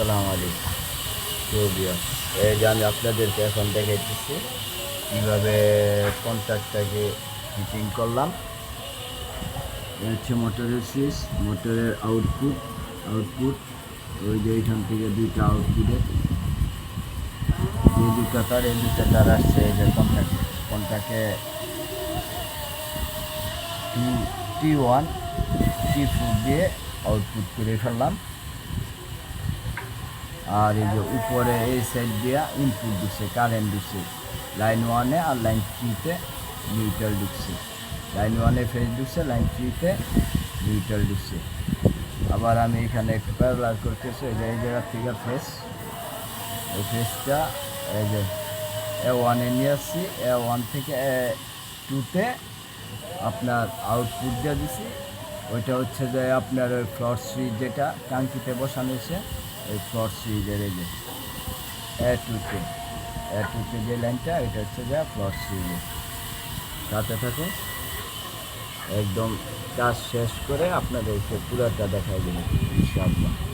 আসসালামু আলাইকুম। এই যে আমি আপনাদেরকে এখন দেখাইতেছি কীভাবে কন্ট্রাক্টটাকে ফিটিং করলাম। হচ্ছে মোটরের সুইচ মোটরের আউটপুট আউটপুট ওই যে এইখান থেকে দুইটা আউটপুটের এই দুটো তার, এই দুটা তার আসছে এই যে কন্ট্রাক্ট কন্ট্রাক্টে টি ওয়ান টি ফোর দিয়ে আউটপুট করে ফেললাম। আর এই যে উপরে এই সাইড দিয়ে ইনপুট দিচ্ছে কারেন্ট দিচ্ছে লাইন ওয়ানে আর লাইন থ্রিতে নিউট্রাল দিচ্ছে লাইন ওয়ানে ফেজ দিচ্ছে লাইন থ্রিতে নিউট্রাল দিচ্ছে আবার আমি এখানে একটু প্যারালার করতেছি, এই যে এই জায়গার থেকে ফেস এই ফেসটা এই যে এ ওয়ানে নিয়ে আসছি এ ওয়ান থেকে এ টুতে আপনার আউটপুট দিয়ে দিছি। ওইটা হচ্ছে যে আপনার ওই ফ্লট সুইচ যেটা টাঙ্কিতে বসানো হয়েছে ওই ফ্লট সুইচের এই যে এ টুতে এ টুতে যে লাইনটা, এটা হচ্ছে যা ফ্লট সুইচের সাথে থাকে, একদম কাজ শেষ করে আপনাদেরকে পুরোটা দেখাই দেবে, ইনশাআল্লাহ।